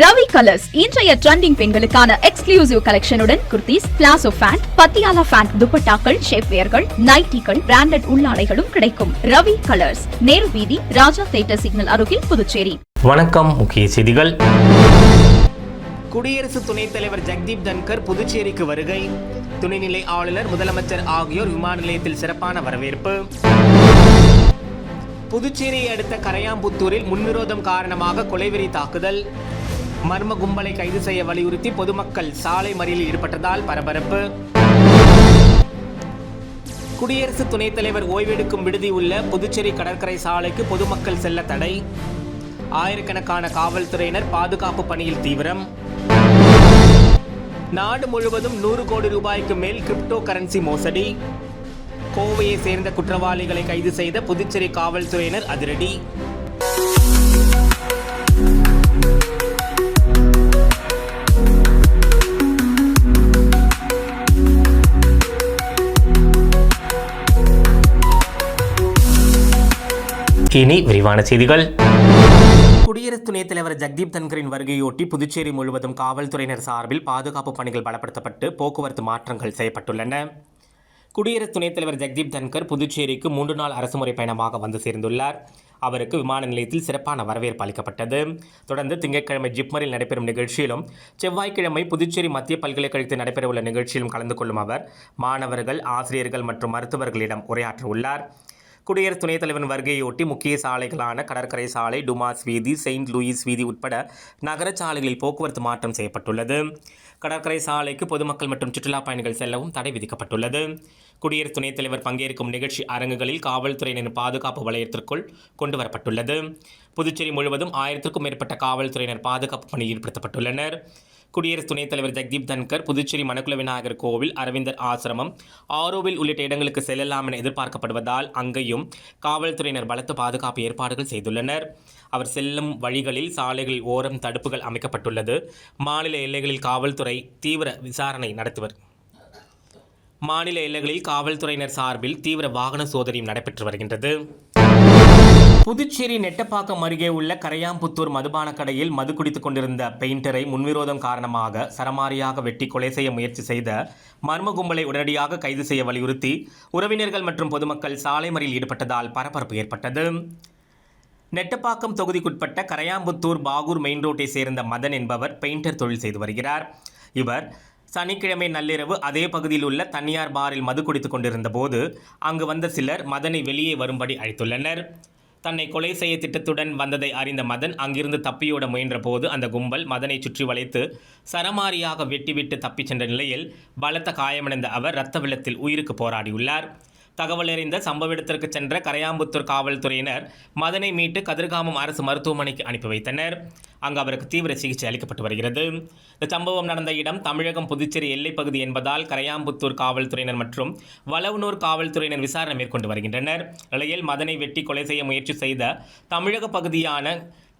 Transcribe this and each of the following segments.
Ravi colours இன்றைய trending பெண்களுக்கான exclusive கலெக்ஷனுடன் kurtis palazzo pant Patiala pant துப்பட்டாக்கள் ஷேப்வேர்கள் நைட்டிகள் பிராண்டட் உள்ளாடைகளும் கிடைக்கும். ரவி கலர்ஸ் நேரு வீதி ராஜா தேட்டர் சிக்னல் அருகில் புதுச்சேரி. வணக்கம் முக்கிய செய்திகள். குடியரசு துணைத் தலைவர் ஜெக்தீப் தன்கர் புதுச்சேரிக்கு வருகை. துணைநிலை ஆளுநர் முதலமைச்சர் ஆகியோர் விமான நிலையத்தில் சிறப்பான வரவேற்பு. புதுச்சேரியை அடுத்த கரையாம்புத்தூரில் முன்விரோதம் காரணமாக கொலைவெறி தாக்குதல். மர்ம கும்பலை கைது செய்ய வலியுறுத்தி பொதுமக்கள் சாலை மறியலில் ஈடுபட்டதால் பரபரப்பு. குடியரசு துணைத் தலைவர் ஓய்வெடுக்கும் விடுதி உள்ள புதுச்சேரி கடற்கரை சாலைக்கு பொதுமக்கள் செல்ல தடை. ஆயிரக்கணக்கான காவல்துறையினர் பாதுகாப்பு பணியில் தீவிரம். நாடு முழுவதும் நூறு கோடி ரூபாய்க்கு மேல் கிரிப்டோ கரன்சி மோசடி. கோவையை சேர்ந்த குற்றவாளிகளை கைது செய்த புதுச்சேரி காவல்துறையினர் அதிரடி. இனி விரிவான செய்திகள். குடியரசு துணைத் தலைவர் ஜக்தீப் தன்கரின் வருகையொட்டி புதுச்சேரி முழுவதும் காவல்துறையினர் சார்பில் பாதுகாப்பு பணிகள் பலப்படுத்தப்பட்டு போக்குவரத்து மாற்றங்கள் செய்யப்பட்டுள்ளன. குடியரசு துணைத் தலைவர் ஜக்தீப் தன்கர் புதுச்சேரிக்கு மூன்று நாள் அரசுமுறை பயணமாக வந்து சேர்ந்துள்ளார். அவருக்கு விமான நிலையத்தில் சிறப்பான வரவேற்பு அளிக்கப்பட்டது. தொடர்ந்து திங்கட்கிழமை ஜிப்மரில் நடைபெறும் நிகழ்ச்சியிலும் செவ்வாய்க்கிழமை புதுச்சேரி மத்திய பல்கலைக்கழகத்தில் நடைபெறவுள்ள நிகழ்ச்சியிலும் கலந்து கொள்ளும் அவர் மாணவர்கள் ஆசிரியர்கள் மற்றும் மருத்துவர்களிடம் உரையாற்ற உள்ளார் குடியரசு துணைத் தலைவரின் வருகையொட்டி முக்கிய சாலைகளான கடற்கரை சாலை டுமாஸ் வீதி செயின்ட் லூயிஸ் வீதி உட்பட நகர சாலைகளில் போக்குவரத்து மாற்றம் செய்யப்பட்டுள்ளது. கடற்கரை சாலைக்கு பொதுமக்கள் மற்றும் சுற்றுலா பயணிகள் செல்லவும் தடை விதிக்கப்பட்டுள்ளது. குடியரசு துணைத் தலைவர் பங்கேற்கும் நிகழ்ச்சி அரங்குகளில் காவல்துறையினரின் பாதுகாப்பு வளையத்திற்குள் கொண்டு வரப்பட்டுள்ளது புதுச்சேரி முழுவதும் ஆயிரத்திற்கும் மேற்பட்ட காவல்துறையினர் பாதுகாப்பு பணியில் ஈடுபடுத்தப்பட்டுள்ளனர். குடியரசு துணைத் தலைவர் ஜெக்தீப் தன்கர் புதுச்சேரி மணக்குள விநாயகர் கோவில் அரவிந்தர் ஆசிரமம் ஆரோவில் உள்ளிட்ட இடங்களுக்கு செல்லலாம் என எதிர்பார்க்கப்படுவதால் அங்கேயும் காவல்துறையினர் பலத்த பாதுகாப்பு ஏற்பாடுகள் செய்துள்ளனர். அவர் செல்லும் வழிகளில் சாலைகளில் ஓரம் தடுப்புகள் அமைக்கப்பட்டுள்ளது. மாநில எல்லைகளில் காவல்துறை தீவிர விசாரணை நடத்துவர். மாநில எல்லைகளில் காவல்துறையினர் சார்பில் தீவிர வாகன சோதனையும் நடைபெற்று வருகின்றது. புதுச்சேரி நெட்டப்பாக்கம் அருகே உள்ள கரையாம்புத்தூர் மதுபான கடையில் மது குடித்துக் கொண்டிருந்த பெயிண்டரை முன்விரோதம் காரணமாக சரமாரியாக வெட்டி கொலை செய்ய முயற்சி செய்த மர்ம கும்பலை உடனடியாக கைது செய்ய வலியுறுத்தி உறவினர்கள் மற்றும் பொதுமக்கள் சாலை மறியலில் ஈடுபட்டதால் பரபரப்பு ஏற்பட்டது. நெட்டப்பாக்கம் தொகுதிக்குட்பட்ட கரையாம்புத்தூர் பாகூர் மெயின் ரோட்டை சேர்ந்த மதன் என்பவர் பெயிண்டர் தொழில் செய்து வருகிறார். இவர் சனிக்கிழமை நள்ளிரவு அதே பகுதியில் உள்ள தனியார் பாரில் மது குடித்துக் கொண்டிருந்த போது அங்கு வந்த சிலர் மதனை வெளியே வரும்படி அழைத்துள்ளனர். தன்னை கொலை செய்ய திட்டத்துடன் வந்ததை அறிந்த மதன் அங்கிருந்து தப்பியோட முயன்றபோது அந்த கும்பல் மதனை சுற்றி வளைத்து சரமாரியாக வெட்டிவிட்டு தப்பிச் சென்ற நிலையில் பலத்த காயமடைந்த அவர் இரத்த வெள்ளத்தில் உயிருக்கு போராடியுள்ளார். தகவல் அறிந்த சம்பவ இடத்திற்கு சென்ற கரையாம்புத்தூர் காவல்துறையினர் மதனை மீட்டு கதிர்காமம் அரசு மருத்துவமனைக்கு அனுப்பி வைத்தனர். அங்கு அவருக்கு தீவிர சிகிச்சை அளிக்கப்பட்டு வருகிறது. இந்த சம்பவம் நடந்த இடம் தமிழகம் புதுச்சேரி எல்லைப்பகுதி என்பதால் கரையாம்புத்தூர் காவல்துறையினர் மற்றும் வளவனூர் காவல்துறையினர் விசாரணை மேற்கொண்டு வருகின்றனர். நிலையில் மதனை வெட்டி கொலை செய்ய முயற்சி செய்த தமிழக பகுதியான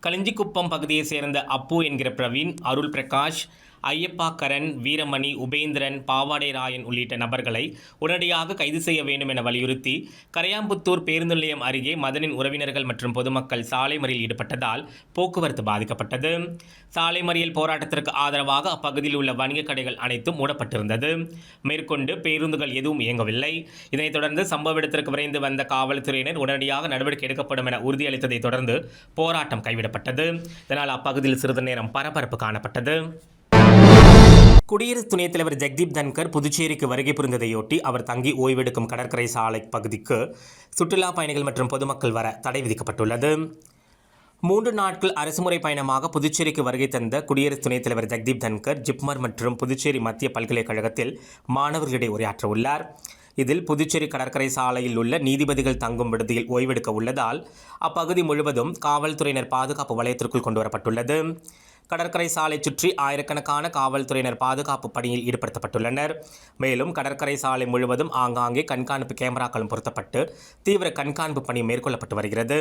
களிஞ்சிக்குப்பம் பகுதியைச் சேர்ந்த அப்பு என்கிற பிரவீன் அருள் பிரகாஷ் ஐயப்பாக்கரன் வீரமணி உபேந்திரன் பாவாடை ராயன் உள்ளிட்ட நபர்களை உடனடியாக கைது செய்ய வேண்டும் என வலியுறுத்தி கரையாம்புத்தூர் பேருந்து நிலையம் அருகே மதனின் உறவினர்கள் மற்றும் பொதுமக்கள் சாலை மறியல் ஈடுபட்டதால் போக்குவரத்து பாதிக்கப்பட்டது. சாலை மறியல் போராட்டத்திற்கு ஆதரவாக அப்பகுதியில் உள்ள வணிகக் கடைகள் அனைத்தும் மூடப்பட்டிருந்தது. மேற்கொண்டு பேருந்துகள் எதுவும் இயங்கவில்லை. இதனைத் தொடர்ந்து சம்பவ இடத்திற்கு விரைந்து வந்த காவல்துறையினர் உடனடியாக நடவடிக்கை எடுக்கப்படும் என உறுதியளித்ததைத் தொடர்ந்து போராட்டம் கைவிடப்பட்டது. இதனால் அப்பகுதியில் சிறிது நேரம் பரபரப்பு காணப்பட்டது. குடியரசு துணைத் தலைவர் ஜெக்தீப் தன்கர் புதுச்சேரிக்கு வருகை புரிந்ததையொட்டி அவர் தங்கி ஓய்வெடுக்கும் கடற்கரை சாலை பகுதிக்கு சுற்றுலா பயணிகள் மற்றும் பொதுமக்கள் வர தடை விதிக்கப்பட்டுள்ளது. மூன்று நாட்கள் அரசுமுறை பயணமாக புதுச்சேரிக்கு வருகை தந்த குடியரசு துணைத் தலைவர் ஜெக்தீப் தன்கர் ஜிப்மர் மற்றும் புதுச்சேரி மத்திய பல்கலைக்கழகத்தில் மாணவர்களிடையே உரையாற்ற உள்ளார். இதில் புதுச்சேரி கடற்கரை சாலையில் உள்ள நீதிபதிகள் தங்கும் விடுதியில் ஓய்வெடுக்க உள்ளதால் அப்பகுதி முழுவதும் காவல்துறையினர் பாதுகாப்பு வலயத்திற்குள் கொண்டுவரப்பட்டுள்ளது கடற்கரை சாலை சுற்றி ஆயிரக்கணக்கான காவல்துறையினர் பாதுகாப்பு பணியில் ஈடுபடுத்தப்பட்டுள்ளனர். மேலும் கடற்கரை சாலை முழுவதும் ஆங்காங்கே கண்காணிப்பு கேமராக்களும் பொருத்தப்பட்டு தீவிர கண்காணிப்பு பணி மேற்கொள்ளப்பட்டு வருகிறது.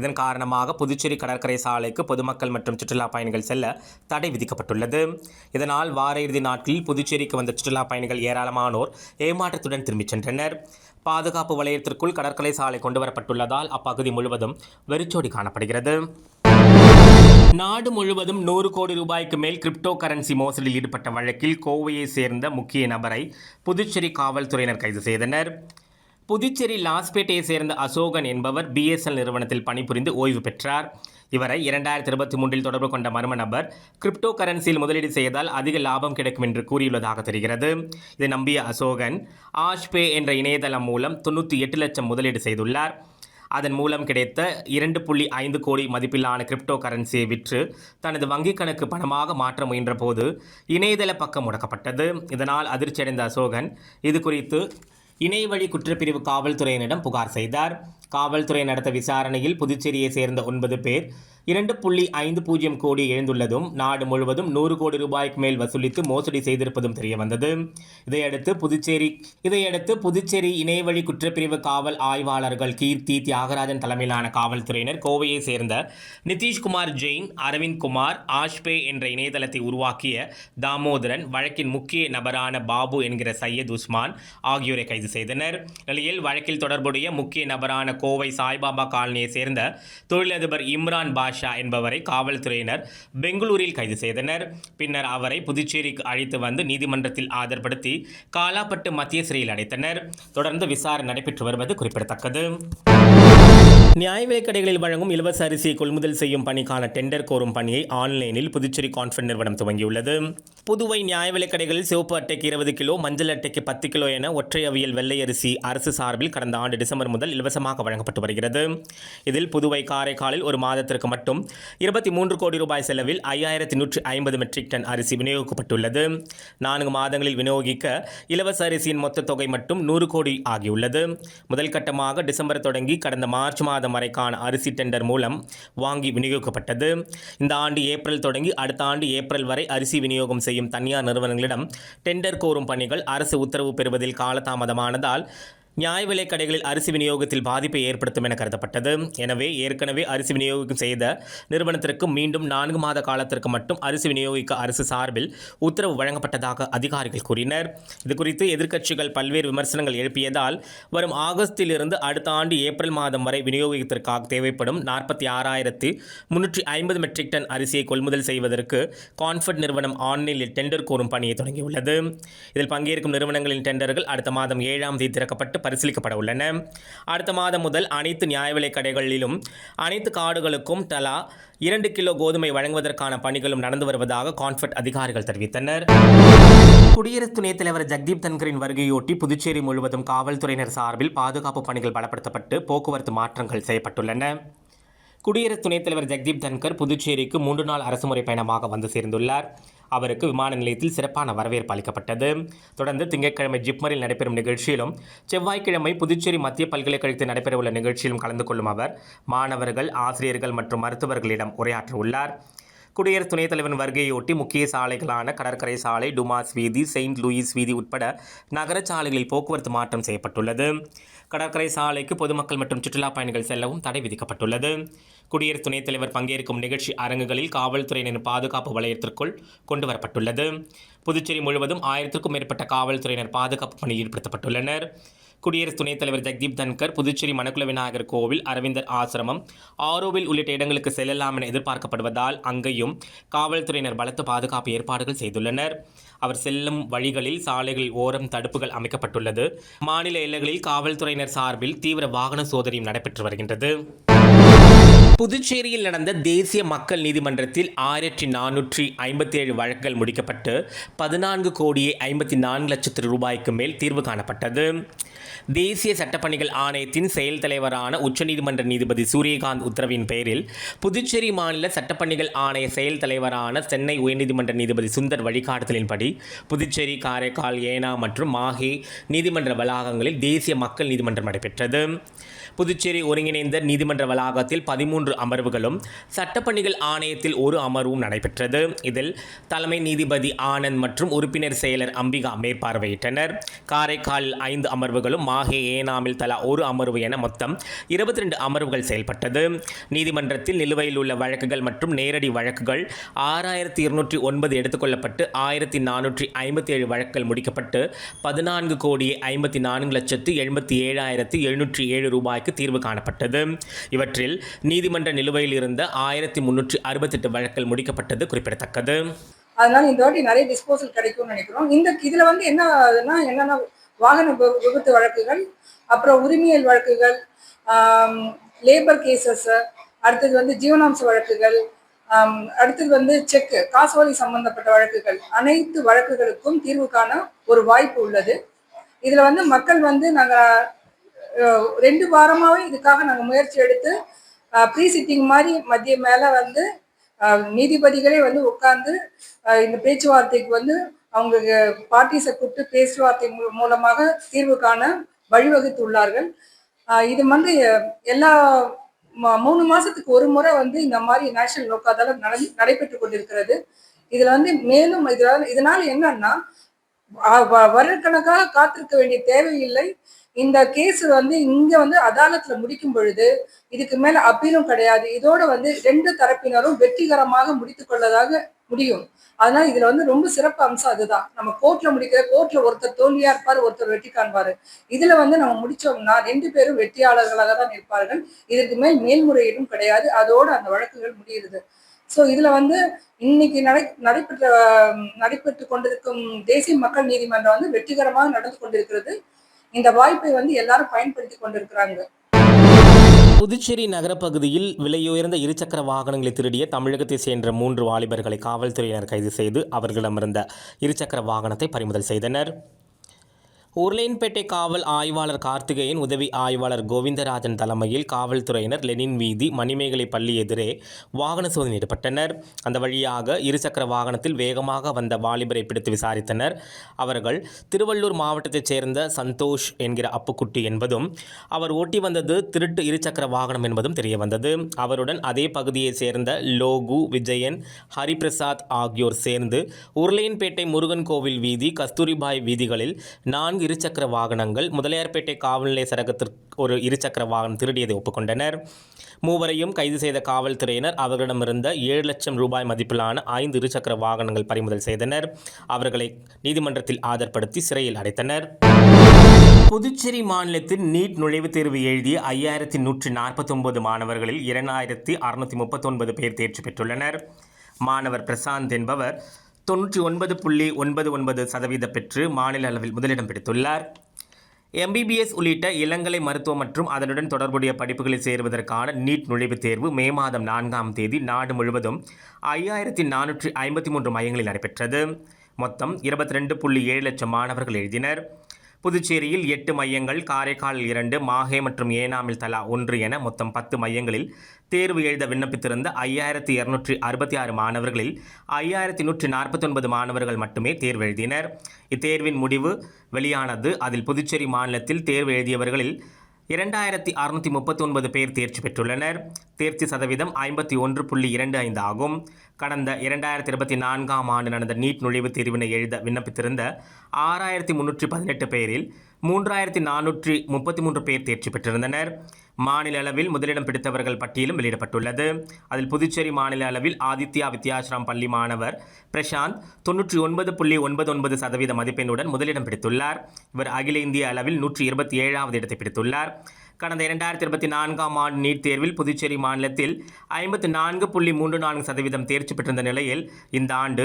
இதன் காரணமாக புதுச்சேரி கடற்கரை சாலைக்கு பொதுமக்கள் மற்றும் சுற்றுலா பயணிகள் செல்ல தடை விதிக்கப்பட்டுள்ளது. இதனால் வார இறுதி நாட்களில் புதுச்சேரிக்கு வந்த சுற்றுலா பயணிகள் ஏராளமானோர் ஏமாற்றத்துடன் திரும்பிச் சென்றனர். பாதுகாப்பு வலயத்திற்குள் கடற்கரை சாலை கொண்டுவரப்பட்டுள்ளதால் அப்பகுதி முழுவதும் வெறிச்சோடி காணப்படுகிறது. நாடு முழுவதும் நூறு கோடி ரூபாய்க்கு மேல் கிரிப்டோ கரன்சி மோசடியில் ஈடுபட்ட வழக்கில் கோவையை சேர்ந்த முக்கிய நபரை புதுச்சேரி காவல்துறையினர் கைது செய்தனர். புதுச்சேரி லாஸ்பேட்டையை சேர்ந்த அசோகன் என்பவர் பிஎஸ்எல் நிறுவனத்தில் பணிபுரிந்து ஓய்வு பெற்றார். இவரை இரண்டாயிரத்தி இருபத்தி மூன்றில் தொடர்பு கொண்ட மர்ம நபர் கிரிப்டோ கரன்சியில் முதலீடு செய்தால் அதிக லாபம் கிடைக்கும் என்று கூறியுள்ளதாக தெரிகிறது. இதை நம்பிய அசோகன் ஆஷ்பே என்ற இணையதளம் மூலம் தொண்ணூற்றி எட்டு லட்சம் முதலீடு செய்துள்ளார். அதன் மூலம் கிடைத்த இரண்டு புள்ளி ஐந்து கோடி மதிப்பிலான கிரிப்டோ கரன்சியை விற்று தனது வங்கிக் கணக்கு பணமாக மாற்ற முயன்றபோது இணையதள பக்கம் முடக்கப்பட்டது. இதனால் அதிர்ச்சியடைந்த அசோகன் இது குறித்து இணையவழி குற்றப்பிரிவு காவல்துறையினரிடம் புகார் செய்தார். காவல்துறை நடத்த விசாரணையில் புதுச்சேரியை சேர்ந்த ஒன்பது பேர் இரண்டு புள்ளி ஐந்து பூஜ்ஜியம் கோடி எழுந்துள்ளதும் நாடு முழுவதும் நூறு கோடி ரூபாய்க்கு மேல் வசூலித்து மோசடி செய்திருப்பதும் தெரியவந்தது. இதையடுத்து புதுச்சேரி இதையடுத்து புதுச்சேரி இணையவழி குற்றப்பிரிவு காவல் ஆய்வாளர்கள் கீர்த்தி தியாகராஜன் தலைமையிலான காவல்துறையினர் கோவையை சேர்ந்த நிதிஷ்குமார் ஜெயின் அரவிந்த் குமார் ஆஷ்பே என்ற இணையதளத்தை உருவாக்கிய தாமோதரன் வழக்கின் முக்கிய நபரான பாபு என்கிற சையத் உஸ்மான் ஆகியோரை கைது செய்தனர். நிலையில் வழக்கில் தொடர்புடைய முக்கிய நபரான கோவை சாய்பாபா காலனியை சேர்ந்த தொழிலதிபர் இம்ரான் பாஷ் ஷா என்பவரை காவல்துறையினர் பெங்களூரில் கைது செய்தனர். பின்னர் அவரை புதுச்சேரிக்கு அழைத்து வந்து நீதிமன்றத்தில் ஆஜர்படுத்தி காலாப்பட்டு மத்திய சிறையில் அடைத்தனர். தொடர்ந்து விசாரணை நடைபெற்று வருவது குறிப்பிடத்தக்கது. நியாய விலைக்கடைகளில் வழங்கும் இலவச அரிசியை கொள்முதல் செய்யும் பணிக்கான டெண்டர் கோரும் பணியை ஆன்லைனில் புதுச்சேரி கான்ஃபெட் நிறுவனம் துவங்கியுள்ளது. புதுவை நியாய விலைக் கடைகளில் சிவப்பு அட்டைக்கு இருபது கிலோ மஞ்சள் அட்டைக்கு பத்து கிலோ என ஒற்றை அவியல் வெள்ளை அரிசி அரசு சார்பில் கடந்த ஆண்டு டிசம்பர் முதல் இலவசமாக வழங்கப்பட்டு வருகிறது. இதில் புதுவை காரைக்காலில் ஒரு மாதத்திற்கு மட்டும் இருபத்தி மூன்று கோடி ரூபாய் செலவில் ஐயாயிரத்தி நூற்றி ஐம்பது மெட்ரிக் டன் அரிசி விநியோகிக்கப்பட்டுள்ளது. நான்கு மாதங்களில் விநியோகிக்க இலவச அரிசியின் மொத்த தொகை மட்டும் நூறு கோடி ஆகியுள்ளது. முதல் கட்டமாக டிசம்பர் தொடங்கி கடந்த மார்ச் மாதம் வரைக்கான அரிசி டெண்டர் மூலம் வாங்கி விநியோகிக்கப்பட்டது. இந்த ஆண்டு ஏப்ரல் தொடங்கி அடுத்த ஆண்டு ஏப்ரல் வரை அரிசி விநியோகம் செய்யும் தனியார் நிறுவனங்களிடம் டெண்டர் கோரும் பணிகள் அரசு உத்தரவு பெறுவதில் காலதாமதமானதால் நியாய விலை கடைகளில் அரிசி விநியோகத்தில் பாதிப்பை ஏற்படுத்தும் என கருதப்பட்டது. எனவே ஏற்கனவே அரிசி விநியோகம் செய்த நிறுவனத்திற்கு மீண்டும் நான்கு மாத காலத்திற்கு மட்டும் அரிசி விநியோகிக்க அரசு சார்பில் உத்தரவு வழங்கப்பட்டதாக அதிகாரிகள் கூறினர். இதுகுறித்து எதிர்க்கட்சிகள் பல்வேறு விமர்சனங்கள் எழுப்பியதால் வரும் ஆகஸ்டிலிருந்து அடுத்த ஆண்டு ஏப்ரல் மாதம் வரை விநியோகத்திற்காக தேவைப்படும் நாற்பத்தி ஆறாயிரத்து முன்னூற்றி ஐம்பது மெட்ரிக் டன் அரிசியை கொள்முதல் செய்வதற்கு கான்ஃபர்ட் நிறுவனம் ஆன்லைனில் டெண்டர் கோரும் பணியை தொடங்கியுள்ளது. இதில் பங்கேற்கும் நிறுவனங்களின் டெண்டர்கள் அடுத்த மாதம் ஏழாம் தேதி திறக்கப்பட்டு பரிசீலிக்கப்பட உள்ளன அடுத்த மாதம் முதல் அனைத்து நியாய விலைக் கடைகளிலும் அனைத்து காடுகளுக்கும் தலா இரண்டு கிலோ கோதுமை வழங்குவதற்கான பணிகளும் நடந்து வருவதாக கான்ஃபெட் அதிகாரிகள் தெரிவித்தனர். குடியரசு துணைத் தலைவர் ஜக்தீப் தன்கரின் வருகையொட்டி புதுச்சேரி முழுவதும் காவல்துறையினர் சார்பில் பாதுகாப்பு பணிகள் பலப்படுத்தப்பட்டு போக்குவரத்து மாற்றங்கள் செய்யப்பட்டுள்ளன. குடியரசு துணைத் தலைவர் ஜெக்தீப் தன்கர் புதுச்சேரிக்கு மூன்று நாள் அரசுமுறை பயணமாக வந்து சேர்ந்துள்ளார். அவருக்கு விமான நிலையத்தில் சிறப்பான வரவேற்பு அளிக்கப்பட்டது. தொடர்ந்து திங்கட்கிழமை ஜிப்மரில் நடைபெறும் நிகழ்ச்சியிலும் செவ்வாய்க்கிழமை புதுச்சேரி மத்திய பல்கலைக்கழகத்தில் நடைபெறவுள்ள நிகழ்ச்சியிலும் கலந்து கொள்ளும் அவர் மாணவர்கள் ஆசிரியர்கள் மற்றும் மருத்துவர்களிடம் உரையாற்ற உள்ளார். குடியரசு துணைத் தலைவன் வருகையொட்டி முக்கிய சாலைகளான கடற்கரை சாலை டுமாஸ் வீதி செயின்ட் லூயிஸ் வீதி உட்பட நகர சாலைகளில் போக்குவரத்து மாற்றம் செய்யப்பட்டுள்ளது. கடற்கரை சாலைக்கு பொதுமக்கள் மற்றும் சுற்றுலா பயணிகள் செல்லவும் தடை விதிக்கப்பட்டுள்ளது. குடியரசு துணைத் தலைவர் பங்கேற்கும் நிகழ்ச்சி அரங்குகளில் காவல்துறையினரின் பாதுகாப்பு வளையத்திற்குள் கொண்டு வரப்பட்டுள்ளது புதுச்சேரி முழுவதும் ஆயிரத்திற்கும் மேற்பட்ட காவல்துறையினர் பாதுகாப்பு பணியில் ஈடுபடுத்தப்பட்டுள்ளனர். குடியரசு துணைத் தலைவர் ஜெக்தீப் தன்கர் புதுச்சேரி மணக்குள விநாயகர் கோவில் அரவிந்தர் ஆசிரமம் ஆரோவில் உள்ளிட்ட இடங்களுக்கு செல்லலாம் என எதிர்பார்க்கப்படுவதால் அங்கேயும் காவல்துறையினர் பலத்த பாதுகாப்பு ஏற்பாடுகள் செய்துள்ளனர். அவர் செல்லும் வழிகளில் சாலைகளில் ஓரம் தடுப்புகள் அமைக்கப்பட்டுள்ளது. மாநில எல்லைகளில் காவல்துறையினர் சார்பில் தீவிர வாகன சோதனையும் நடைபெற்று வருகின்றது. புதுச்சேரியில் நடந்த தேசிய மக்கள் நீதிமன்றத்தில் ஆயிரத்தி நானூற்றி ஐம்பத்தி ஏழு வழக்குகள் முடிக்கப்பட்டு பதினான்கு கோடியே ஐம்பத்தி நான்கு லட்சத்து ரூபாய்க்கு மேல் தீர்வு காணப்பட்டது. தேசிய சட்டப்பணிகள் ஆணையத்தின் செயல் தலைவரான உச்சநீதிமன்ற நீதிபதி சூரியகாந்த் உத்தரவின் பேரில் புதுச்சேரி மாநில சட்டப்பணிகள் ஆணைய செயல் தலைவரான சென்னை உயர்நீதிமன்ற நீதிபதி சுந்தர் வழிகாட்டுதலின்படி புதுச்சேரி காரைக்கால் ஏனா மற்றும் மாஹே நீதிமன்ற வளாகங்களில் தேசிய மக்கள் நீதிமன்றம் நடைபெற்றது. புதுச்சேரி ஒருங்கிணைந்த நீதிமன்ற வளாகத்தில் பதிமூன்று அமர்வுகளும் சட்டப்பணிகள் ஆணையத்தில் ஒரு அமர்வும் நடைபெற்றது. இதில் தலைமை நீதிபதி ஆனந்த் மற்றும் உறுப்பினர் செயலர் அம்பிகா மேற்பார்வையிட்டனர். காரைக்காலில் ஐந்து அமர்வுகளும் மாஹே ஏனாமில் தலா ஒரு அமர்வு என மொத்தம் இருபத்தி ரெண்டு அமர்வுகள் செயல்பட்டது. நீதிமன்றத்தில் நிலுவையில் உள்ள வழக்குகள் மற்றும் நேரடி வழக்குகள் ஆறாயிரத்தி இருநூற்றி ஒன்பது எடுத்துக்கொள்ளப்பட்டு ஆயிரத்தி நானூற்றி ஐம்பத்தி ஏழு வழக்குகள் முடிக்கப்பட்டு பதினான்கு கோடியே ஐம்பத்தி நான்கு லட்சத்து எழுபத்தி ஏழாயிரத்தி எழுநூற்றி ஏழு ரூபாய் ரூபாய்க்கு தீர்வு காணப்பட்டது. இவற்றில் நீதிமன்ற நிலுவையில் இருந்த ஆயிரத்தி முன்னூற்றி அறுபத்தெட்டு வழக்கில் முடிக்கப்பட்டது குறிப்பிடத்தக்கது. அதனால இந்த வாட்டி நிறைய டிஸ்போசல் கிடைக்கும்னு நினைக்கிறோம். இந்த இதுல வந்து என்ன ஆகுதுன்னா வாகன விபத்து வழக்குகள் அப்புறம் உரிமையல் வழக்குகள் லேபர் கேசஸ் அடுத்தது வந்து ஜீவனாம்ச வழக்குகள் அடுத்தது வந்து செக் காசோலை சம்பந்தப்பட்ட வழக்குகள் அனைத்து வழக்குகளுக்கும் தீர்வு காண ஒரு வாய்ப்பு உள்ளது. இதுல வந்து மக்கள் வந்து நாங்கள் ரெண்டு வாரமாகவே இதுக்காக நாங்கள் முயற்சி எடுத்து ப்ரீ சிட்டிங் மாதிரி மத்திய மேலே வந்து நீதிபதிகளே வந்து உட்கார்ந்து இந்த பேச்சுவார்த்தைக்கு வந்து அவங்க பார்ட்டிஸை கூப்பிட்டு பேச்சுவார்த்தை மூ- மூலமாக தீர்வு காண வழிவகுத்துள்ளார்கள். உள்ளார்கள் இது வந்து எல்லா மூணு மாசத்துக்கு ஒரு முறை வந்து இந்த மாதிரி நேஷனல் லோக் நடந்து நடைபெற்று கொண்டிருக்கிறது. இதுல வந்து மேலும் இதனால இதனால என்னன்னா வ- வருடக்கணக்காக காத்திருக்க வேண்டிய தேவையில்லை. இந்த கேஸ் வந்து இங்க வந்து அதாலத்துல முடிக்கும் பொழுது இதுக்கு மேல அப்பீலும் கிடையாது. இதோட வந்து ரெண்டு தரப்பினரும் வெற்றிகரமாக முடித்துக் கொள்ளதாக முடியும். அதனால இதுல வந்து ரொம்ப சிறப்பு அம்சம் அதுதான். நம்ம கோர்ட்ல முடிக்கிற கோர்ட்ல ஒருத்தர் தோல்வியா இருப்பாரு ஒருத்தர் வெற்றி காண்பாரு. இதுல வந்து நம்ம முடிச்சோம்னா ரெண்டு பேரும் வெற்றியாளர்களாக தான் இருப்பார்கள் இதற்கு மேல் மேல்முறையீடும் கிடையாது. அதோட அந்த வழக்குகள் முடியுது. ஸோ இதுல வந்து இன்னைக்கு நடை நடைபெற்ற நடைபெற்று கொண்டிருக்கும் தேசிய மக்கள் நீதிமன்றம் வந்து வெற்றிகரமாக நடந்து கொண்டிருக்கிறது. இந்த வாய்ப்பை வந்து எல்லாரும் பயன்படுத்தி கொண்டிருக்கிறாங்க. புதுச்சேரி நகரப்பகுதியில் விலையுயர்ந்த இருசக்கர வாகனங்களை திருடிய தமிழகத்தை சேர்ந்த மூன்று வாலிபர்களை காவல்துறையினர் கைது செய்து அவர்களிடமிருந்த இருசக்கர வாகனத்தை பறிமுதல் செய்தனர். உருளையன்பேட்டை காவல் ஆய்வாளர் கார்த்திகேயன் உதவி ஆய்வாளர் கோவிந்தராஜன் தலைமையில் காவல்துறையினர் லெனின் வீதி மணிமேகலை பள்ளி எதிரே வாகன சோதனை ஈடுபட்டனர். அந்த வழியாக இருசக்கர வாகனத்தில் வேகமாக வந்த வாலிபரை பிடித்து விசாரித்தனர். அவர்கள் திருவள்ளூர் மாவட்டத்தைச் சேர்ந்த சந்தோஷ் என்கிற அப்புக்குட்டி என்பதும் அவர் ஓட்டி வந்தது திருட்டு இருசக்கர வாகனம் என்பதும் தெரிய வந்தது. அவருடன் அதே பகுதியைச் சேர்ந்த லோகு விஜயன் ஹரிபிரசாத் ஆகியோர் சேர்ந்து உருளையன்பேட்டை முருகன் கோவில் வீதி கஸ்தூரிபாய் வீதிகளில் நான்கு இருசக்கர வாகனங்கள். முதலியார்பேட்டை காவல் நிலைய சரகத்திற்கு ஒரு இருசக்கர வாகனம் திருடியதை ஒப்புக்கொண்டனர். மூவரையும் கைது செய்த காவல்துறையினர் அவர்களிடமிருந்த ஏழு லட்சம் ரூபாய் மதிப்பிலான ஐந்து இருசக்கர வாகனங்கள் பறிமுதல் செய்தனர். அவர்களை நீதிமன்றத்தில் ஆதர்படுத்தி சிறையில் அடைத்தனர். புதுச்சேரி மாநிலத்தில் நீட் நுழைவுத் தேர்வு எழுதிய ஐயாயிரத்தி நூற்றி நாற்பத்தொன்பது மாணவர்களில் இரண்டாயிரத்தி அறுநூற்றி முப்பத்தொன்பது பேர் தேர்ச்சி பெற்றுள்ளனர். மாணவர் பிரசாந்த் என்பவர் தொன்னூற்றி ஒன்பது புள்ளி ஒன்பது ஒன்பது சதவீதம் பெற்று மாநில அளவில் முதலிடம் பிடித்துள்ளார். எம்பிபிஎஸ் உள்ளிட்ட இளங்கலை மருத்துவம் மற்றும் அதனுடன் தொடர்புடைய படிப்புகளில் சேருவதற்கான நீட் நுழைவுத் தேர்வு மே மாதம் நான்காம் தேதி நாடு முழுவதும் ஐயாயிரத்தி நானூற்றி ஐம்பத்தி மூன்று மையங்களில் நடைபெற்றது. மொத்தம் இருபத்தி ரெண்டு புள்ளி ஏழு லட்சம் மாணவர்கள் எழுதினர். புதுச்சேரியில் எட்டு மையங்கள் காரைக்காலில் இரண்டு மாஹே மற்றும் ஏனாமில் தலா ஒன்று என மொத்தம் பத்து மையங்களில் தேர்வு எழுத விண்ணப்பித்திருந்த ஐயாயிரத்தி இருநூற்றி அறுபத்தி ஆறு மாணவர்களில் ஐயாயிரத்தி நூற்றி நாற்பத்தொன்பது மாணவர்கள் மட்டுமே தேர்வு எழுதினர். இத்தேர்வின் முடிவு வெளியானது. அதில் புதுச்சேரி மாநிலத்தில் தேர்வு எழுதியவர்களில் இரண்டாயிரத்தி அறுநூற்றி முப்பத்தொன்பது பேர் தேர்ச்சி பெற்றுள்ளனர். தேர்ச்சி சதவீதம் ஐம்பத்தி ஒன்று புள்ளி இரண்டு ஐந்து ஆகும். கடந்த இரண்டாயிரத்தி இருபத்தி நான்காம் ஆண்டு நடந்த நீட் நுழைவுத் தேர்வினை எழுத விண்ணப்பித்திருந்த ஆறாயிரத்தி முன்னூற்றி பதினெட்டு பேரில் மூன்றாயிரத்தி நானூற்றி முப்பத்தி மூன்று பேர் தேர்ச்சி பெற்றிருந்தனர். மாநில அளவில் முதலிடம் பிடித்தவர்கள் பட்டியலும் வெளியிடப்பட்டுள்ளது. அதில் புதுச்சேரி மாநில அளவில் ஆதித்யா வித்யாசிரம் பள்ளி மாணவர் பிரசாந்த் தொன்னூற்றி ஒன்பது புள்ளி ஒன்பது ஒன்பது சதவீத மதிப்பெண்ணுடன் முதலிடம் பிடித்துள்ளார். இவர் அகில இந்திய அளவில் நூற்றி இருபத்தி ஏழாவது இடத்தை பிடித்துள்ளார். கடந்த இரண்டாயிரத்தி இருபத்தி நான்காம் ஆண்டு நீட் தேர்வில் புதுச்சேரி மாநிலத்தில் ஐம்பத்தி நான்கு புள்ளி மூன்று நான்கு சதவீதம் தேர்ச்சி பெற்றிருந்த நிலையில் இந்த ஆண்டு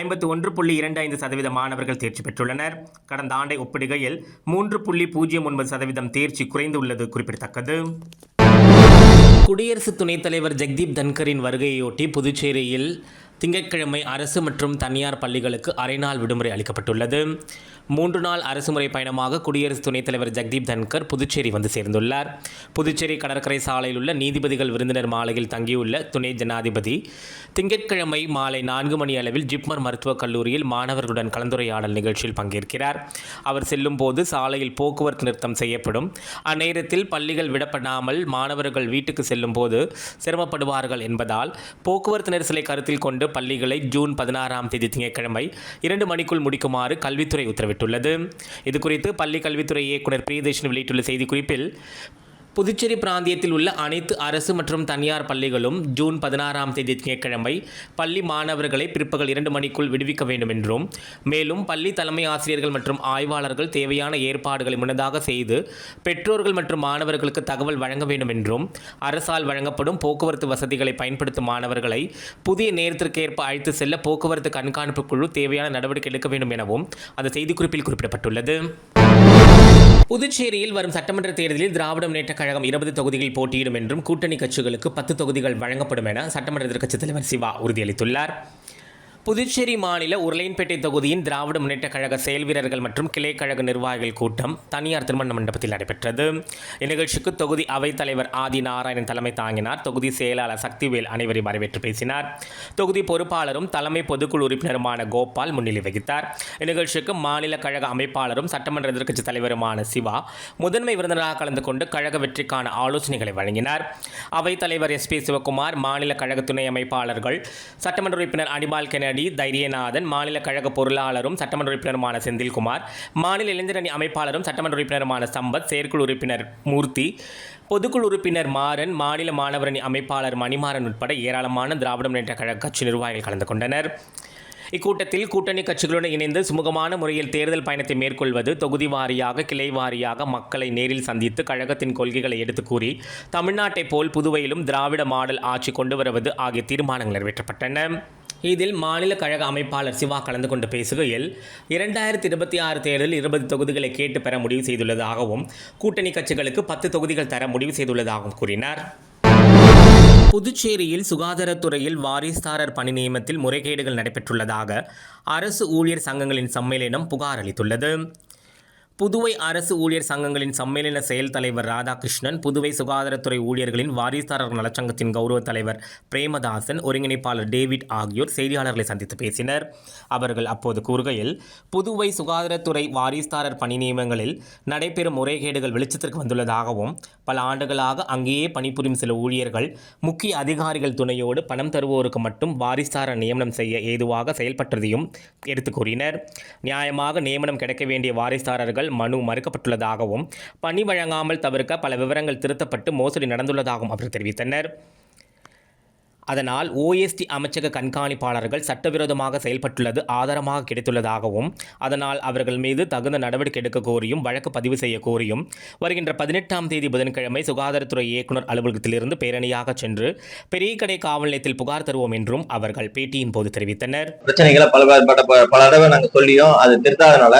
ஐம்பத்தி ஒன்று புள்ளி இரண்டு ஐந்து சதவீத மாணவர்கள் தேர்ச்சி பெற்றுள்ளனர். கடந்த ஆண்டை ஒப்பிடுகையில் மூன்று புள்ளி பூஜ்ஜியம் ஒன்பது சதவீதம் தேர்ச்சி குறைந்துள்ளது குறிப்பிடத்தக்கது. குடியரசு துணைத் தலைவர் ஜெக்தீப் தன்கரின் வருகையொட்டி புதுச்சேரியில் திங்கட்கிழமை அரசு மற்றும் தனியார் பள்ளிகளுக்கு அரை நாள் விடுமுறை அளிக்கப்பட்டுள்ளது. மூன்று நாள் அரசுமுறை பயணமாக குடியரசு துணைத் தலைவர் ஜெக்தீப் தன்கர் புதுச்சேரி வந்து சேர்ந்துள்ளார். புதுச்சேரி கடற்கரை சாலையில் உள்ள நீதிபதிகள் விருந்தினர் மாலையில் தங்கியுள்ள துணை ஜனாதிபதி திங்கட்கிழமை மாலை நான்கு மணி அளவில் ஜிப்மர் மருத்துவக் கல்லூரியில் மாணவர்களுடன் கலந்துரையாடல் நிகழ்ச்சியில் பங்கேற்கிறார். அவர் செல்லும் போது சாலையில் போக்குவரத்து நிறுத்தம் செய்யப்படும். அந்நேரத்தில் பள்ளிகள் விடப்படாமல் மாணவர்கள் வீட்டுக்கு செல்லும் போது சிரமப்படுவார்கள் என்பதால் போக்குவரத்து நெரிசலை கருத்தில் கொண்டு பள்ளிகளை ஜூன் பதினாறாம் தேதி திங்கட்கிழமை இரண்டு மணிக்குள் முடிக்குமாறு கல்வித்துறை உத்தரவிட்டார் உத்தரவிட்டுள்ளது இதுகுறித்து பள்ளி கல்வித்துறை இயக்குனர் பிரியதர்ஷன் வெளியிட்டுள்ள செய்திக்குறிப்பில் புதுச்சேரி பிராந்தியத்தில் உள்ள அனைத்து அரசு மற்றும் தனியார் பள்ளிகளும் ஜூன் பதினாறாம் தேதி திங்கட்கிழமை பள்ளி மாணவர்களை பிற்பகல் இரண்டு மணிக்குள் விடுவிக்க வேண்டும் என்றும் மேலும் பள்ளி தலைமை ஆசிரியர்கள் மற்றும் ஆய்வாளர்கள் தேவையான ஏற்பாடுகளை முன்னதாக செய்து பெற்றோர்கள் மற்றும் மாணவர்களுக்கு தகவல் வழங்க வேண்டும் என்றும் அரசால் வழங்கப்படும் போக்குவரத்து வசதிகளை பயன்படுத்தும் மாணவர்களை புதிய நேரத்திற்கேற்ப அழைத்து செல்ல போக்குவரத்து கண்காணிப்பு குழு தேவையான நடவடிக்கை எடுக்க வேண்டும் எனவும் அந்த செய்திக்குறிப்பில் குறிப்பிடப்பட்டுள்ளது. புதுச்சேரியில் வரும் சட்டமன்ற தேர்தலில் திராவிட முன்னேற்ற கழகம் இருபது தொகுதிகளில் போட்டியிடும் என்றும் கூட்டணி கட்சிகளுக்கு பத்து தொகுதிகள் வழங்கப்படும் என சட்டமன்ற எதிர்க்கட்சித் தலைவர் சிவா உறுதியளித்துள்ளார். புதுச்சேரி மாநில உருளையன்பேட்டை தொகுதியின் திராவிட முன்னேற்ற கழக செயல் வீரர்கள் மற்றும் கிளை கழக நிர்வாகிகள் கூட்டம் தனியார் திருமண மண்டபத்தில் நடைபெற்றது. இந்நிகழ்ச்சிக்கு தொகுதி அவைத்தலைவர் ஆதி நாராயணன் தலைமை தாங்கினார். தொகுதி செயலாளர் சக்திவேல் அனைவரையும் வரவேற்று பேசினார். தொகுதி பொறுப்பாளரும் தலைமை பொதுக்குழு உறுப்பினருமான கோபால் முன்னிலை வகித்தார். இந்நிகழ்ச்சிக்கு மாநில கழக அமைப்பாளரும் சட்டமன்ற எதிர்க்கட்சித் தலைவருமான சிவா முதன்மை விருந்தினராக கலந்து கொண்டு கழக வெற்றிக்கான ஆலோசனைகளை வழங்கினார். அவைத்தலைவர் எஸ் பி சிவகுமார் மாநில கழக துணை அமைப்பாளர்கள் சட்டமன்ற உறுப்பினர் அனிபால் கெனடி தைரியநாதன் மாநில கழக பொருளாளரும் சட்டமன்ற உறுப்பினருமான செந்தில்குமார் மாநில இளைஞரணி அமைப்பாளரும் சட்டமன்ற உறுப்பினருமான சம்பத் செயற்குழு உறுப்பினர் மூர்த்தி பொதுக்குழு உறுப்பினர் மாறன் மாநில மாணவரணி அமைப்பாளர் மணிமாறன் உட்பட ஏராளமான திராவிட முன்னேற்ற கழக கட்சி நிர்வாகிகள் கலந்து கொண்டனர். இக்கூட்டத்தில் கூட்டணி கட்சிகளுடன் இணைந்து சுமூகமான முறையில் தேர்தல் பயணத்தை மேற்கொள்வது தொகுதி வாரியாக கிளை வாரியாக மக்களை நேரில் சந்தித்து கழகத்தின் கொள்கைகளை எடுத்துக் கூறி தமிழ்நாட்டைப் போல் புதுவையிலும் திராவிட மாடல் ஆட்சி கொண்டு வருவது ஆகிய தீர்மானங்கள் நிறைவேற்றப்பட்டன. இதில் மாநில கழக அமைப்பாளர் சிவா கலந்து கொண்டு பேசுகையில் இரண்டாயிரத்தி இருபத்தி ஆறு தேர்தலில் இருபது தொகுதிகளை கேட்டு பெற முடிவு செய்துள்ளதாகவும் கூட்டணி கட்சிகளுக்கு பத்து தொகுதிகள் தர முடிவு செய்துள்ளதாகவும் கூறினார். புதுச்சேரியில் சுகாதாரத்துறையில் வாரிஸ்தாரர் பணி நியமனத்தில் முறைகேடுகள் நடைபெற்றுள்ளதாக அரசு ஊழியர் சங்கங்களின் சம்மேளனம் புகார் அளித்துள்ளது. புதுவை அரசு ஊழியர் சங்கங்களின் சம்மேளன செயல் தலைவர் ராதாகிருஷ்ணன் புதுவை சுகாதாரத்துறை ஊழியர்களின் வாரிசாரர் நலச்சங்கத்தின் கௌரவ தலைவர் பிரேமதாசன் ஒருங்கிணைப்பாளர் டேவிட் ஆகியோர் செய்தியாளர்களை சந்தித்து பேசினர். அவர்கள் அப்போது கூறுகையில் புதுவை சுகாதாரத்துறை வாரிசாரர் பணி நியமனங்களில் நடைபெறும் முறைகேடுகள் வெளிச்சத்திற்கு வந்துள்ளதாகவும் பல ஆண்டுகளாக அங்கேயே பணிபுரியும் சில ஊழியர்கள் முக்கிய அதிகாரிகள் துணையோடு பணம் தருவோருக்கு மட்டும் வாரிசார நியமனம் செய்ய ஏதுவாக செயல்பட்டதையும் எடுத்து கூறினர். நியாயமாக நியமனம் கிடைக்க வேண்டிய வாரிசுதாரர்கள் மனு மறுக்கப்பட்டுள்ளதாகவும் பணி வழங்காமல் தவிர்க்க பல விவரங்கள் திருத்தப்பட்டு மோசடி நடந்துள்ளதாகவும் அவர் தெரிவித்தனர். அதனால் ஓஎஸ்டி அமைச்சக கண்காணிப்பாளர்கள் சட்டவிரோதமாக செயல்பட்டுள்ளது ஆதாரமாக கிடைத்துள்ளதாகவும் அதனால் அவர்கள் மீது தகுந்த நடவடிக்கை எடுக்க கோரியும் வழக்கு பதிவு செய்ய கோரியும் வருகின்ற பதினெட்டாம் தேதி புதன்கிழமை சுகாதாரத்துறை இயக்குநர் அலுவலகத்திலிருந்து பேரணியாக சென்று பெரிய கடை காவல் நிலையத்தில் புகார் தருவோம் என்றும் அவர்கள் பேட்டியின் போது தெரிவித்தனர். பிரச்சனைகளை பல பல தடவை நாங்கள் சொல்லியும் அது திருத்தாதனால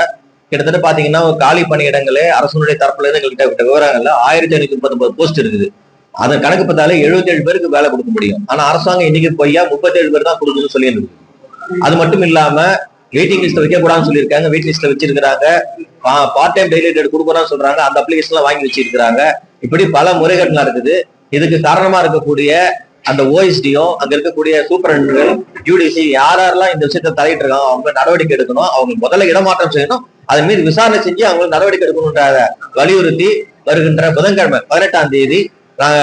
கிட்டத்தட்ட பாத்தீங்கன்னா காலி பணியிடங்களே அரசுடைய தரப்புல இருந்து எங்கள்கிட்ட விவரங்கள்ல ஆயிரத்தி ஐநூத்தி முப்பத்தி ஒன்பது போஸ்ட் இருக்குது. அதன் கணக்கு பார்த்தாலே 77 பேருக்கு வேலை கொடுக்க முடியும். ஆனா அரசாங்கம் இன்னைக்கு பொய்யா முப்பத்தேழு பேர் தான் கொடுக்கணும்னு சொல்லியிருக்கு அது மட்டும் இல்லாம வெயிட்டிங் லிஸ்ட் வைக்க கூடாதுன்னு சொல்லியிருக்காங்க. வெயிட் லிஸ்ட்ல வச்சிருக்காங்க பார்ட் டைம் டெய்லி ரேட் கொடுக்கணும்னு சொல்றாங்க. அந்த அப்ளிகேஷன் வாங்கி வச்சிருக்காங்க இப்படி பல முறைகள் நடக்குது. இதுக்கு காரணமா இருக்கக்கூடிய அந்த ஓஎஸ்டியும் அங்க இருக்கக்கூடிய சூப்பரண்டுகள் யூடிசி யார் யாரெல்லாம் இந்த விஷயத்த தலையிட்டு இருக்காங்க அவங்க நடவடிக்கை எடுக்கணும். அவங்க முதல்ல இடமாற்றம் செய்யணும். அதன் மீது விசாரணை செஞ்சு அவங்களுக்கு நடவடிக்கை எடுக்கணும்ன்றத வலியுறுத்தி வருகின்ற புதன்கிழமை பதினெட்டாம் தேதி நாங்க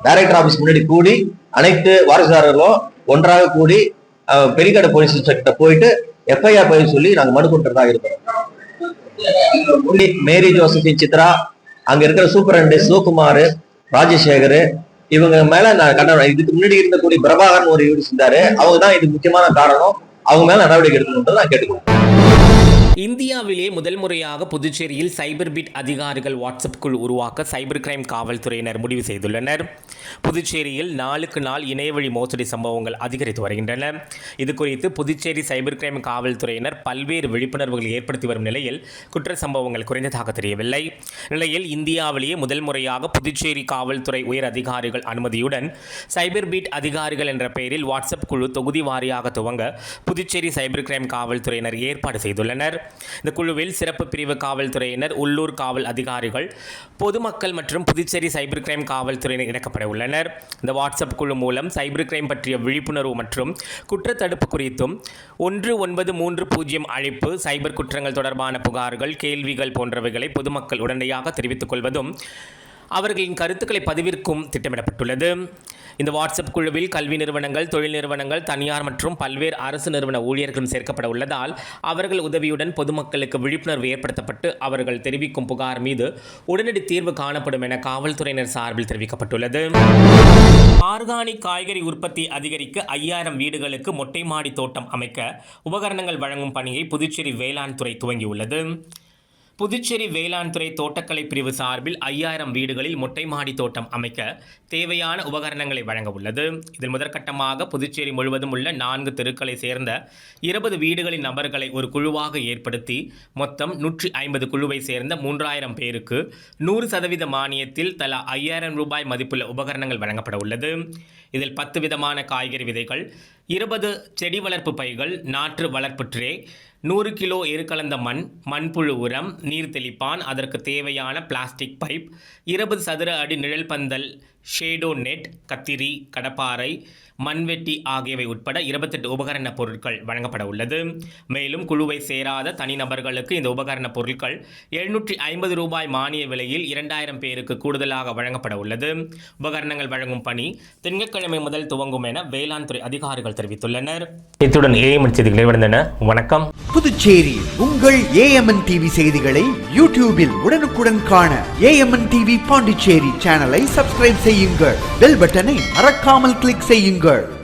டைரக்டர் ஆபீஸ் முன்னாடி கூடி அனைத்து வாரிசுதாரர்களும் ஒன்றாக கூடி அஹ், பெரியகடை போலீஸ் இன்ஸ்பெக்டர் போயிட்டு எஃப்ஐஆர் பதிவு சொல்லி நாங்க மனு கொடுத்துறதா இருக்கிறோம். மேரி ஜோசபின் சித்ரா அங்க இருக்கிற சூப்பரண்டு சிவகுமார் ராஜசேகர் இவங்க மேல நான் கண்டனம் இதுக்கு முன்னாடி இருந்தக்கூடிய பிரபாகரன் ஒரு யூடிஸ் செஞ்சாரு. அவங்க தான் இதுக்கு முக்கியமான காரணம். அவங்க மேல நடவடிக்கை எடுக்கணும்ன்றது நான் கேட்டுக்கிறேன் இந்தியாவிலே முதல் முறையாக புதுச்சேரியில் சைபர் பிட் அதிகாரிகள் வாட்ஸ்அப் குழு உருவாக்க சைபர் கிரைம் காவல்துறையினர் முடிவு செய்துள்ளனர். புதுச்சேரியில் நாளுக்கு நாள் இணையவழி மோசடி சம்பவங்கள் அதிகரித்து வருகின்றன. இது குறித்து புதுச்சேரி சைபர் கிரைம் காவல்துறையினர் பல்வேறு விழிப்புணர்வுகள் ஏற்படுத்தி வரும் நிலையில் குற்ற சம்பவங்கள் குறைந்ததாக தெரியவில்லை. நிலையில் இந்தியாவிலேயே முதல் முறையாக புதுச்சேரி காவல்துறை உயர் அதிகாரிகள் அனுமதியுடன் சைபர் பீட் அதிகாரிகள் என்ற பெயரில் வாட்ஸ்அப் குழு தொகுதி வாரியாக துவங்க புதுச்சேரி சைபர் கிரைம் காவல்துறையினர் ஏற்பாடு செய்துள்ளனர். இந்த குழுவில் சிறப்பு பிரிவு காவல்துறையினர் உள்ளூர் காவல் அதிகாரிகள் பொதுமக்கள் மற்றும் புதுச்சேரி சைபர் கிரைம் காவல்துறையினர் இணைக்கப்பட உள்ளனர். இந்த வாட்ஸ்அப் குழு மூலம் சைபர் கிரைம் பற்றிய விழிப்புணர்வு மற்றும் குற்றத்தடுப்பு குறித்தும் ஒன்று ஒன்பது மூன்று பூஜ்ஜியம் அழைப்பு சைபர் குற்றங்கள் தொடர்பான புகார்கள் கேள்விகள் போன்றவைகளை பொதுமக்கள் உடனடியாக தெரிவித்துக் கொள்வதும் அவர்களின் கருத்துக்களை பதிவிற்கும் திட்டமிடப்பட்டுள்ளது. இந்த வாட்ஸ்அப் குழுவில் கல்வி நிறுவனங்கள் தொழில் நிறுவனங்கள் தனியார் மற்றும் பல்வேறு அரசு நிறுவன ஊழியர்களும் சேர்க்கப்பட உள்ளதால் அவர்கள் உதவியுடன் பொதுமக்களுக்கு விழிப்புணர்வு ஏற்படுத்தப்பட்டு அவர்கள் தெரிவிக்கும் புகார் மீது உடனடி தீர்வு காணப்படும் என காவல்துறையினர் சார்பில் தெரிவிக்கப்பட்டுள்ளது. ஆர்கானிக் காய்கறி உற்பத்தி அதிகரிக்க ஐயாயிரம் வீடுகளுக்கு மொட்டை மாடி தோட்டம் அமைக்க உபகரணங்கள் வழங்கும் பணியை புதுச்சேரி வேளாண் துறை துவங்கியுள்ளது. புதுச்சேரி வேளாண் துறை தோட்டக்கலை பிரிவு சார்பில் ஐயாயிரம் வீடுகளில் மொட்டை மாடி தோட்டம் அமைக்க தேவையான உபகரணங்களை வழங்க உள்ளது. இதில் முதற்கட்டமாக புதுச்சேரி முழுவதும் உள்ள நான்கு தெருக்களை சேர்ந்த இருபது வீடுகளின் நபர்களை ஒரு குழுவாக ஏற்படுத்தி மொத்தம் நூற்றி ஐம்பது குழுவை சேர்ந்த மூன்றாயிரம் பேருக்கு நூறு சதவீத மானியத்தில் தலா ஐயாயிரம் ரூபாய் மதிப்புள்ள உபகரணங்கள் வழங்கப்பட உள்ளது. இதில் பத்து விதமான காய்கறி விதைகள் இருபது செடி வளர்ப்பு பைகள் நாற்று வளர்ப்பு ட்ரே நூறு கிலோ எருக்கலந்த மண் மண்புழு உரம் நீர் தெளிப்பான் அதற்கு தேவையான பிளாஸ்டிக் பைப் இருபது சதுர அடி நிழல் பந்தல் ஷேடோ நெட் கத்திரி கடப்பாறை மண்வெட்டி ஆகியவை உட்பட இருபத்தெட்டு உபகரண பொருட்கள் வழங்கப்பட உள்ளது. மேலும் குழுவை சேராத தனிநபர்களுக்கு இந்த உபகரண பொருட்கள் எழுநூற்றி ஐம்பது ரூபாய் மானிய விலையில் இரண்டாயிரம் பேருக்கு கூடுதலாக வழங்கப்பட உள்ளது. உபகரணங்கள் வழங்கும் பணி திங்கட்கிழமை முதல் துவங்கும் என வேளாண் துறை அதிகாரிகள் தெரிவித்துள்ளனர். இத்துடன் ஏஎம்என் செய்திகள் நிறைவடைந்தன. வணக்கம். புதுச்சேரி உங்கள் ஏஎம்என் டிவி செய்திகளை யூடியூபில் உடனுக்குடன் காண ஏஎம்என் டிவி பாண்டிச்சேரி சேனலை சப்ஸ்கிரைப் செய்யுங்கள். பெல் பட்டனை மறக்காமல் கிளிக் செய்யுங்கள்.